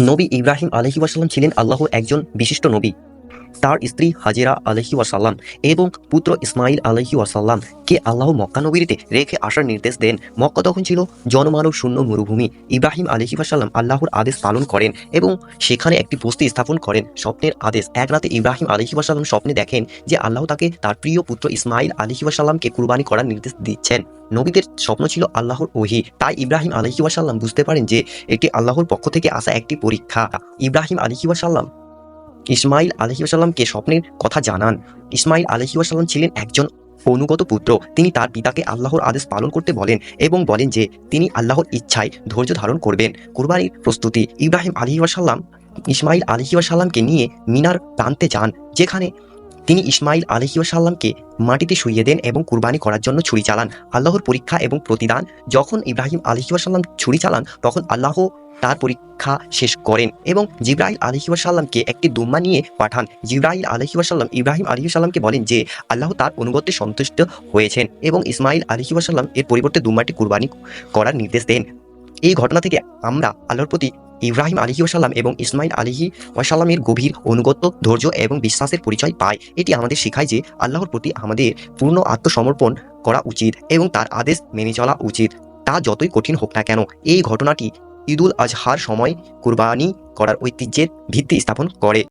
নবী ইব্রাহিম আলহি ওয়াসাল্লাম ছিলেন আল্লাহ একজন বিশিষ্ট নবী। তার স্ত্রী হাজেরা আলহি ওয়াসাল্লাম এবং পুত্র ইসমাইল আলহি ওয়াসাল্লাম কে আল্লাহ মক্কা নবীতে রেখে আসার নির্দেশ দেন। মক্কা তখন ছিল জনমানব শূন্য মরুভূমি। ইব্রাহিম আলহি ওয়াসাল্লাম আল্লাহর আদেশ পালন করেন এবং সেখানে একটি বস্তি স্থাপন করেন। স্বপ্নের আদেশ। এক রাতে ইব্রাহিম আলহি ওয়াসাল্লাম স্বপ্নে দেখেন যে আল্লাহ তাকে তার প্রিয় পুত্র ইসমাইল আলহি ওয়াসাল্লামকে কুরবানি করার নির্দেশ দিচ্ছেন। নবীদের স্বপ্ন ছিল আল্লাহর ওহি। তাই ইব্রাহিম আলহি ওয়াসাল্লাম বুঝতে পারেন যে এটি আল্লাহর পক্ষ থেকে আসা একটি পরীক্ষা। ইব্রাহিম আলহি ওয়াসাল্লাম ইসমাইল আলহি ওয়াসাল্লামকে স্বপ্নের কথা জানান। ইসমাইল আলহি ওয়াসাল্লাম ছিলেন একজন অনুগত পুত্র। তিনি তার পিতাকে আল্লাহর আদেশ পালন করতে বলেন এবং বলেন যে, তিনি আল্লাহর ইচ্ছায় ধৈর্য ধারণ করবেন। কুরবানির প্রস্তুতি ইব্রাহিম আলহি ওয়াসাল্লাম ইসমাইল আলহি ওয়াসাল্লামকে নিয়ে মিনার প্রান্তে যান, যেখানে তিনি ইসমাইল আলহি ওয়াসাল্লামকে মাটিতে শুইয়ে দেন এবং কুরবানি করার জন্য ছুরি চালান। আল্লাহর পরীক্ষা এবং প্রতিদান, যখন ইব্রাহিম আলহি ওয়াসাল্লাম ছুরি চালান, তখন আল্লাহ তার পরীক্ষা শেষ করেন এবং জিব্রাইল আলহি ওয়াসাল্লামকে একটি দুম্মা নিয়ে পাঠান। জিব্রাইল আলহি ওয়াসাল্লাম ইব্রাহিম আলহি সাল্লামকে বলেন যে, আল্লাহ তার অনুগত্যে সন্তুষ্ট হয়েছেন এবং ইসমাইল আলহি ওয়াসাল্লাম এর পরিবর্তে দুম্মাটি কুরবানি করার নির্দেশ দেন। এই ঘটনা থেকে আমরা আল্লাহর প্রতি ইব্রাহিম আলহি ওয়াসাল্লাম এবং ইসমাইল আলহি ওয়াসাল্লামের গভীর অনুগত্য, ধৈর্য এবং বিশ্বাসের পরিচয় পায়। এটি আমাদের শেখায় যে, আল্লাহর প্রতি আমাদের পূর্ণ আত্মসমর্পণ করা উচিত এবং তার আদেশ মেনে চলা উচিত। তা যতই কঠিন হোক না কেন, এই ঘটনাটি ঈদুল আজহার সময় কুরবানি করার ঐতিহ্যের ভিত্তি স্থাপন করে।